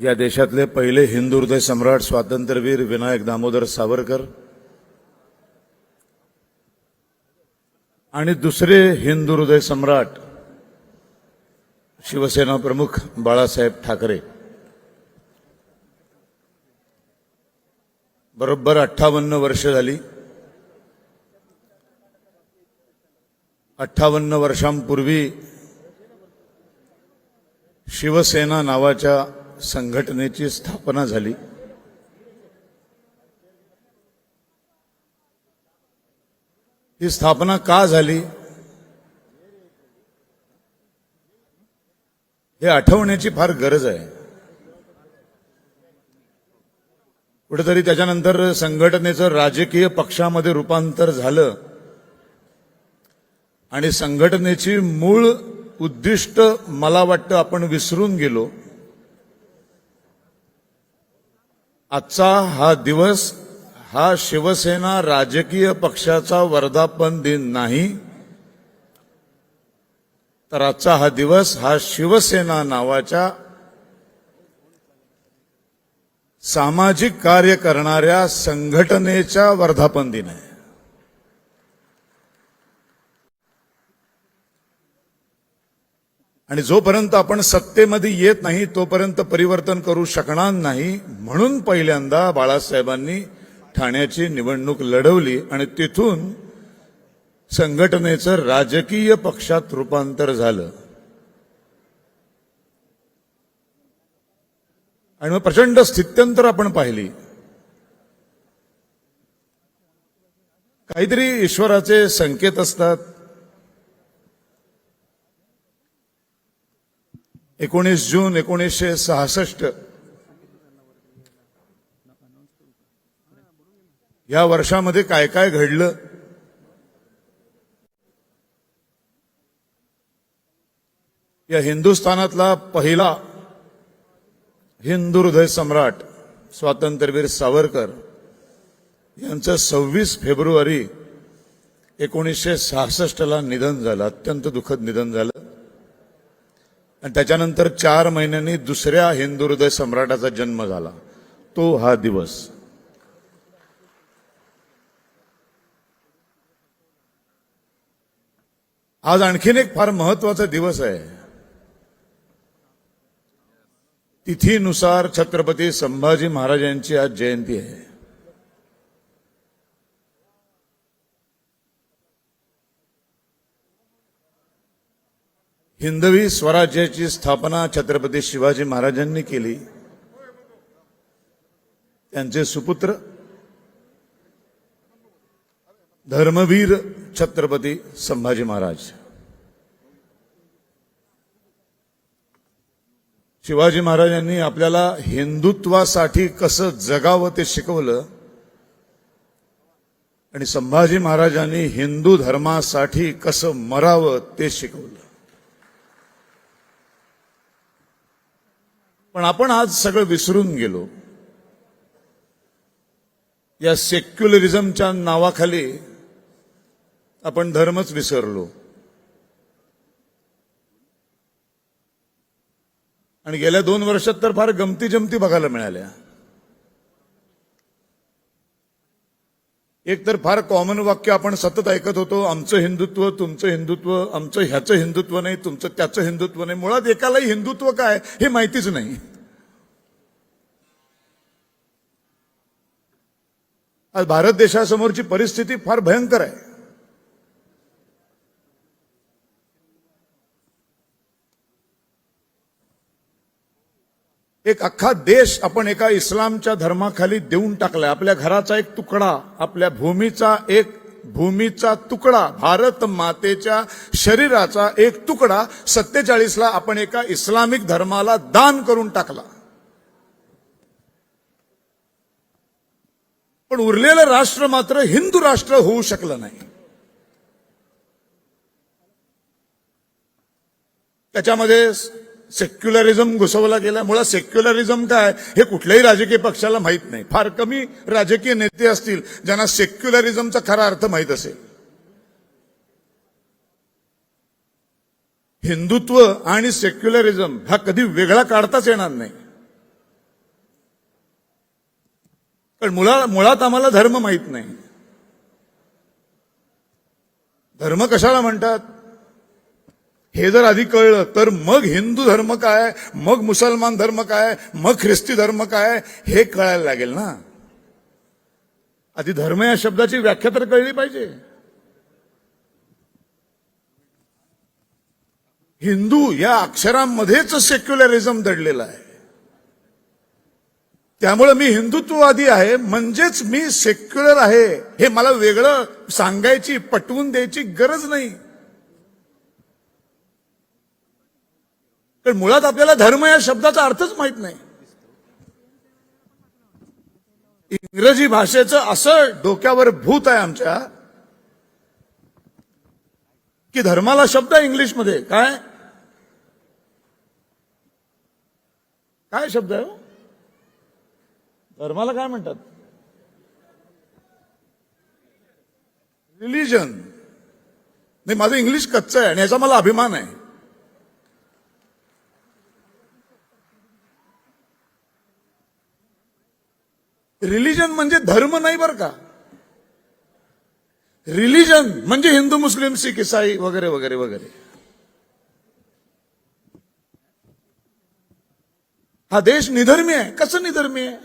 या देशातले पहिले हिंदू हृदय सम्राट स्वातंत्र्यवीर विनायक दामोदर सावरकर आणि दुसरे हिंदू हृदय सम्राट शिवसेना प्रमुख बाळासाहेब ठाकरे. बरोबर अठ्ठावन्न वर्ष झाली. अठ्ठावन्न वर्षांपूर्वी शिवसेना नावाच्या संघटनेची स्थापना झाली. ही स्थापना का झाली? हे आठवण्याची फार गरज आहे. कुठेतरी त्याच्यानंतर संघटनेचं राजकीय पक्षामध्ये रूपांतर झालं. आणि संघटनेची मूळ उद्दिष्ट मला वाटतं आपण विसरून गेलो. आजचा हा दिवस हा शिवसेना राजकीय पक्षाचा वर्धापन दिन नाही. तर आजचा हा दिवस हा शिवसेना नावाच्या सामाजिक कार्य करणाऱ्या संघटनेच्या वर्धापन दिन आहे. आणि जोपर्यंत आपण सत्तेमध्ये येत नाही तोपर्यंत परिवर्तन करू शकणार नाही. म्हणून पहिल्यांदा बाळासाहेबांनी ठाण्याची निवडणूक लढवली आणि तिथून संघटनेचं राजकीय पक्षात रूपांतर झालं. आणि मग प्रचंड स्थित्यंतर आपण पाहिली. काहीतरी ईश्वराचे संकेत असतात. एकोणीस जून एकोणीसशे सहासष्ट. या वर्षामध्ये काय काय घडलं? या हिंदुस्थानातला पहिला हिंदुहृदय सम्राट स्वातंत्र्यवीर सावरकर यांचं सव्वीस फेब्रुवारी एकोणीसशे सहासष्टला निधन झालं अत्यंत दुःखद निधन झालं. आणि त्याच्यानंतर चार महिन्यांनी दुसऱ्या हिंदू हृदय सम्राटाचा जन्म झाला. तो हा दिवस. आज आणखीन एक फार महत्त्वाचा दिवस आहे. तिथीनुसार छत्रपती संभाजी महाराजांची आज जयंती आहे. हिंदवी स्वराज्याची स्थापना छत्रपती शिवाजी महाराजांनी केली. त्यांचे सुपुत्र धर्मवीर छत्रपती संभाजी महाराज. शिवाजी महाराजांनी आपल्याला हिंदुत्वासाठी कसं जगावं ते शिकवलं आणि संभाजी महाराजांनी हिंदू धर्मासाठी कसं मरावं ते शिकवलं. पण आपण आज सगळं विसरून गेलो. या सेक्युलरिझमच्या नावाखाली आपण धर्मच विसरलो. आणि गेल्या दोन वर्षात तर फार गमती जमती बघायला मिळाल्या. एक तर फार कॉमन वाक्य आपण सतत ऐकत होतो आमचं हिंदुत्व तुमचं हिंदुत्व आमचं ह्याचं हिंदुत्व नाही तुमचं त्याचं हिंदुत्व नाही. मुळात एकालाही हिंदुत्व काय हे माहितीच नाही. आज भारत देशासमोरची परिस्थिती फार भयंकर आहे. एक अख्खा देश आपण एका इस्लामच्या धर्माखाली देऊन टाकलाय. आपल्या घराचा एक तुकडा आपल्या भूमीचा एक भूमीचा तुकडा भारत मातेच्या शरीराचा एक तुकडा सत्तेचाळीसला आपण एका इस्लामिक धर्माला दान करून टाकला. पण उरलेलं राष्ट्र मात्र हिंदू राष्ट्र होऊ शकलं नाही. त्याच्यामध्ये सेक्युलरिझम घुसवला गेला मुळात सेक्युलरिझम काय? हे कुठल्याही राजकीय पक्षाला माहीत नाही. फार कमी राजकीय नेते असतील ज्यांना सेक्युलरिझमचा खरा अर्थ माहीत असेल. हिंदुत्व आणि सेक्युलरिझम हा कधी वेगळा काढताच येणार नाही. पण मुळा मुळात आम्हाला धर्म माहीत नाही. धर्म कशाला म्हणतात? हे जर आधी कळलं तर मग हिंदू धर्म काय? मग मुसलमान धर्म काय? मग ख्रिस्ती धर्म काय? हे कळायला लागेल ना. आधी धर्म या शब्दाची व्याख्या तर कळली पाहिजे. हिंदू या अक्षरांमध्येच सेक्युलरिझम दडलेलं आहे. त्यामुळे मी हिंदुत्ववादी आहे म्हणजेच मी सेक्युलर आहे. हे मला वेगळं सांगायची पटवून द्यायची गरज नाही. पण मुळात आपल्याला धर्म या शब्दाचा अर्थच माहीत नाही. इंग्रजी भाषेचं असं डोक्यावर भूत आहे आमच्या की धर्माला शब्द आहे इंग्लिशमध्ये. काय? काय शब्द आहे हो? धर्माला काय म्हणतात? रिलिजन नाही माझं इंग्लिश कच्चं आहे आणि याचा मला अभिमान आहे. रिलिजन म्हणजे धर्म नाही बरं का? रिलिजन म्हणजे हिंदू मुस्लिम सिख इसाई वगैरे वगैरे वगैरे. हा देश निधर्मी आहे. कसं निधर्मी आहे?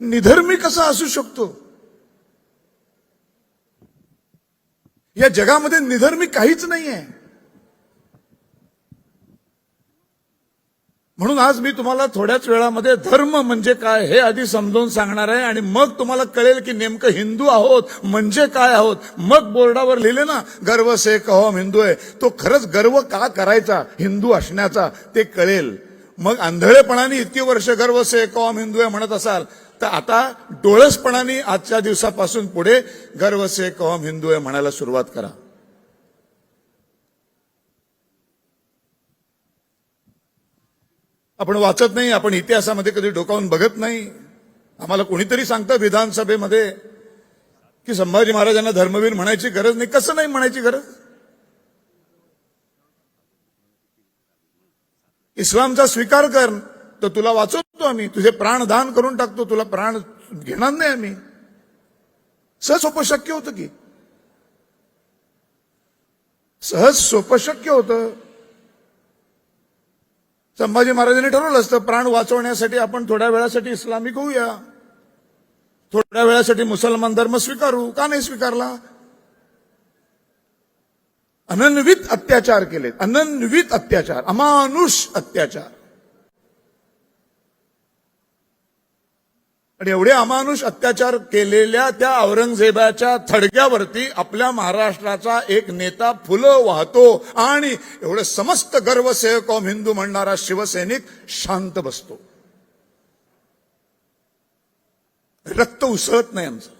निधर्मी कसा असू शकतो? या जगामध्ये निधर्मी काहीच नाही आहे म्हणून आज मी तुम्हाला थोड्याच वेळामध्ये धर्म म्हणजे काय हे आधी समजावून सांगणार आहे आणि मग तुम्हाला कळेल की नेमकं हिंदू आहोत म्हणजे काय आहोत. मग बोर्डावर लिहिले ना गर्व से कहो हिंदू आहे तो खरंच गर्व का करायचा? हिंदू असण्याचा ते कळेल. मग आंधळेपणाने इतकी वर्ष गर्व से कहो हिंदू आहे म्हणत असाल तर आता डोळसपणाने आजच्या दिवसापासून पुढे गर्व से कहो हिंदू आहे म्हणायला सुरुवात करा. आपण वाचत नाही आपण इतिहासामध्ये कधी डोकावून बघत नाही. आम्हाला कोणीतरी सांगतं विधानसभेमध्ये की संभाजी महाराजांना धर्मवीर म्हणायची गरज नाही. कसं नाही म्हणायची गरज? इस्लामचा स्वीकार कर तर तुला वाचवतो आम्ही. तुझे प्राण दान करून टाकतो तुला प्राण घेणार नाही आम्ही. सहज सोपं शक्य होतं की? सहज सोपं शक्य होतं. संभाजी महाराजांनी ठरवलं असतं प्राण वाचवण्यासाठी आपण थोड्या वेळासाठी इस्लामिक होऊया. थोड्या वेळासाठी मुसलमान धर्म स्वीकारू. का नाही स्वीकारला? अनन्वित अत्याचार केलेत. अनन्वित अत्याचार. अमानुष अत्याचार. आणि एवढे अमानुष अत्याचार केलेल्या त्या औरंगजेबाच्या थडग्यावरती आपल्या महाराष्ट्राचा एक नेता फुलं वाहतो आणि एवढं समस्त गर्व सेवकॉम हिंदू म्हणणारा शिवसैनिक शांत बसतो. रक्त उसळत नाही आमचं.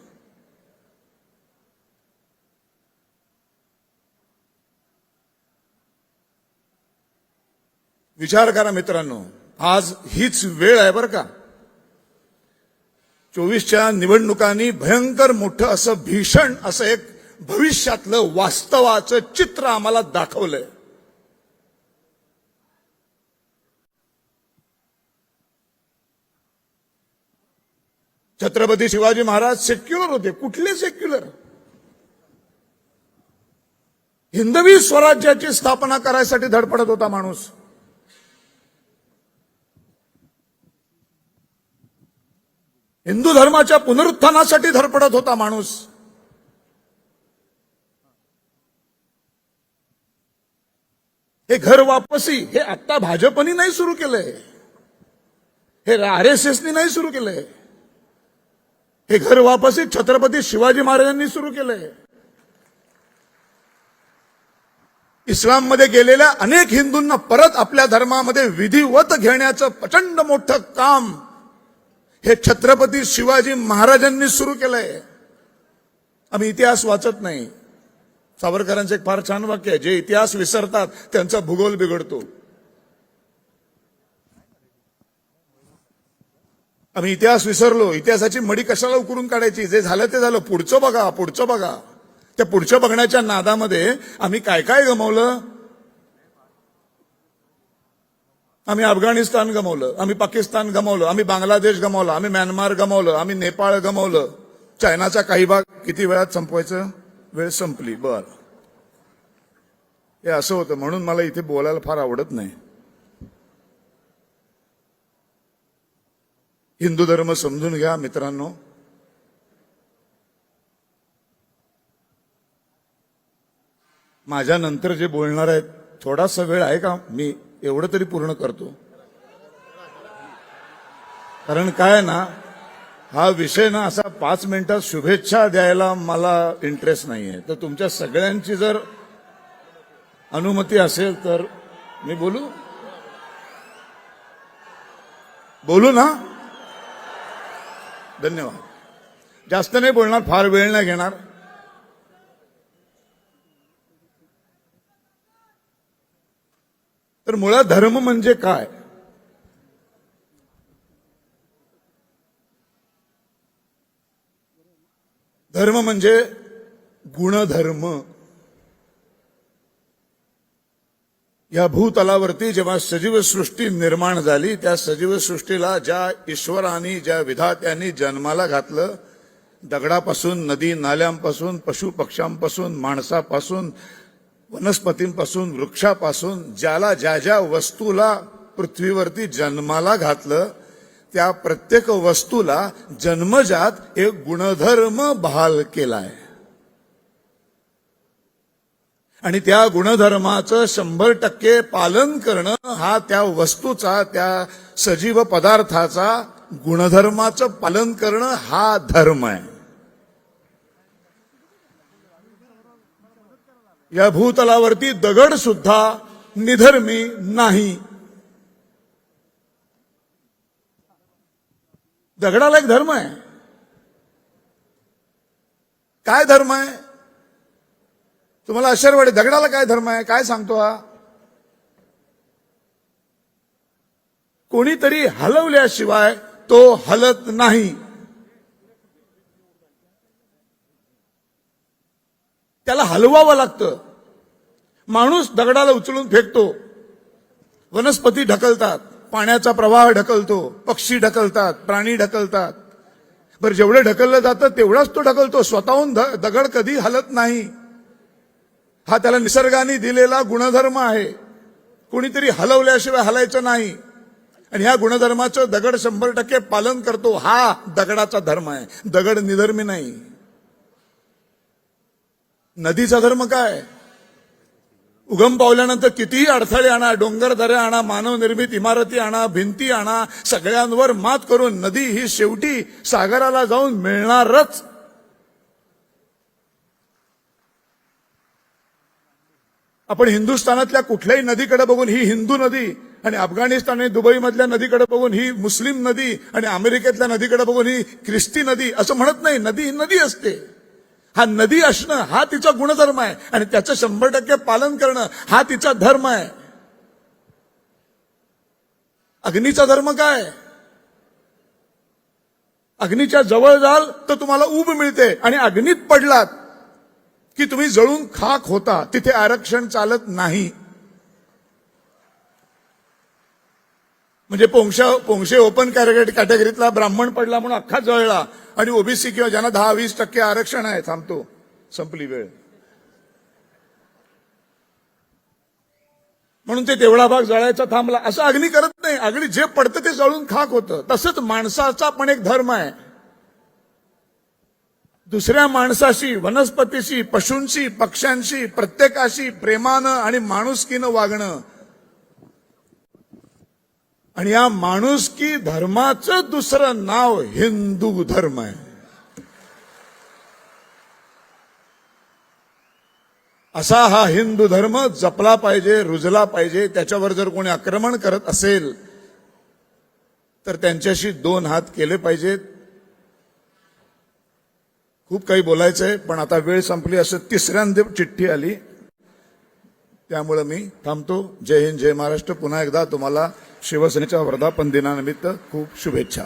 विचार करा मित्रांनो आज हीच वेळ आहे बरं का? चोवीसच्या निवडणुकांनी भयंकर मोठं असं भीषण असं एक भविष्यातलं वास्तवाचं चित्र आम्हाला दाखवलंय. छत्रपती शिवाजी महाराज सेक्युलर होते कुठले सेक्युलर? हिंदवी स्वराज्याची स्थापना करायसाठी धडपडत होता माणूस. हिंदू धर्माच्या पुनरुत्थानासाठी धडपडत होता माणूस. हे घर वापसी हे आता भाजपनी नाही सुरू केलंय हे आर एस एसनी नाही सुरू केलंय हे घर वापसी छत्रपती शिवाजी महाराजांनी सुरू केलंय इस्लाममध्ये गेलेल्या अनेक हिंदूंना परत आपल्या धर्मामध्ये विधिवत घेण्याचं प्रचंड मोठं काम हे छत्रपती शिवाजी महाराजांनी सुरू केलंय. आम्ही इतिहास वाचत नाही. सावरकरांचं एक फार छान वाक्य आहे जे इतिहास विसरतात त्यांचा भूगोल बिघडतो. आम्ही इतिहास विसरलो इतिहासाची मडी कशाला उकरून काढायची? जे झालं ते झालं पुढचं बघा पुढचं बघा. त्या पुढच्या बघण्याच्या नादामध्ये आम्ही काय काय गमावलं? आम्ही अफगाणिस्तान गमावलं आम्ही पाकिस्तान गमावलं आम्ही बांगलादेश गमावला आम्ही म्यानमार गमावलं आम्ही नेपाळ गमावलं. चायनाचा काही भाग किती वेळात संपवायचं? वेळ संपली बर. हे असं होतं म्हणून मला इथे बोलायला फार आवडत नाही. हिंदू धर्म समजून घ्या मित्रांनो. माझ्या नंतर जे बोलणार आहेत थोडासा वेळ आहे का? मी एवढं तरी पूर्ण करतो. कारण काय ना हा विषय ना असा पाच मिनिटात शुभेच्छा द्यायला मला इंटरेस्ट नाहीये. तर तुमच्या सगळ्यांची जर अनुमती असेल तर मी बोलू? बोलू ना? धन्यवाद. जास्त नाही बोलणार फार वेळ नाही घेणार. तर मुळात धर्म म्हणजे काय? धर्म म्हणजे गुणधर्म. या भूतलावरती जेव्हा सजीव सृष्टी निर्माण झाली त्या सजीव सृष्टीला ज्या ईश्वराने ज्या विधात्यांनी जन्माला घातलं दगडापासून नदी नाल्यांपासून पशु पक्ष्यांपासून माणसापासून वनस्पतींपासून वृक्षापासून ज्याला ज्या ज्या वस्तूला पृथ्वीवरती जन्माला घातलं त्या प्रत्येक वस्तूला जन्मजात एक गुणधर्म बहाल केलाय. आणि त्या गुणधर्माचं शंभर टक्के पालन करणं हा त्या वस्तूचा त्या सजीव पदार्थाचा गुणधर्माचं पालन करणं हा धर्म आहे. या भूतलावरती दगड सुद्धा निधर्मी नाही. दगडाला एक धर्म आहे. काय धर्म आहे? तुम्हाला अशरवाडी दगडाला काय धर्म आहे? काय सांगतो हा? कोणीतरी हलवल्याशिवाय तो हलत नाही. त्याला हलवावं लागतं. माणूस दगडाला उचलून फेकतो. वनस्पती ढकलतात. पाण्याचा प्रवाह ढकलतो. पक्षी ढकलतात. प्राणी ढकलतात. बरं जेवढं ढकललं जातं तेवढाच तो ढकलतो. स्वतःहून ध- दगड कधी हलत नाही. हा त्याला निसर्गाने दिलेला गुणधर्म आहे. कोणीतरी हलवल्याशिवाय हलायचं नाही. आणि ह्या गुणधर्माचं दगड शंभर टक्के पालन करतो. हा दगडाचा धर्म आहे. दगड निधर्मी नाही. नदीचा धर्म काय? उगम पावल्यानंतर कितीही अडथळे आणा डोंगर दऱ्या आणा मानवनिर्मित इमारती आणा भिंती आणा सगळ्यांवर मात करून नदी ही शेवटी सागराला जाऊन मिळणारच. आपण हिंदुस्थानातल्या कुठल्याही नदीकडे बघून ही हिंदू नदी आणि अफगाणिस्तान आणि दुबईमधल्या नदीकडे बघून ही मुस्लिम नदी आणि अमेरिकेतल्या नदीकडे बघून ही ख्रिस्ती नदी असं म्हणत नाही नदी ही नदी असते. हा नदी असणं हा तिचा गुणधर्म आहे. आणि त्याचं शंभर टक्के पालन करणं हा तिचा धर्म आहे. अग्नीचा धर्म काय? अग्नीच्या जवळ जाल तर तुम्हाला ऊब मिळते. आणि अग्नीत पडलात की तुम्ही जळून खाक होता. तिथे आरक्षण चालत नाही. म्हणजे पोंशा पोंशे ओपन कॅटेगरीतला ब्राह्मण पडला म्हणून अख्खा जळला. आणि ओबीसी किंवा ज्यांना दहा वीस टक्के आरक्षण आहे थांबतो. संपली वेळ. म्हणून ते तेवढा भाग जळायचा थांबला. असं अग्नी करत नाही. अग्नी जे पडतं ते जळून खाक होतं. तसंच माणसाचा पण एक धर्म आहे. दुसऱ्या माणसाशी वनस्पतीशी पशूंशी पक्ष्यांशी प्रत्येकाशी प्रेमानं आणि माणुसकीनं वागणं आणि या माणुसकी धर्माचं दुसरं नाव हिंदू धर्म आहे. असा हा हिंदू धर्म जपला पाहिजे रुजला पाहिजे त्याच्यावर जर कोणी आक्रमण करत असेल तर त्यांच्याशी दोन हात केले पाहिजेत. खूप काही बोलायचंय पण आता वेळ संपली असं तिसऱ्यांदा चिठ्ठी आली. त्यामुळे मी थांबतो. जय हिंद जय महाराष्ट्र. पुन्हा एकदा तुम्हाला शिवसेनेच्या वर्धापन दिनानिमित्त खूप शुभेच्छा.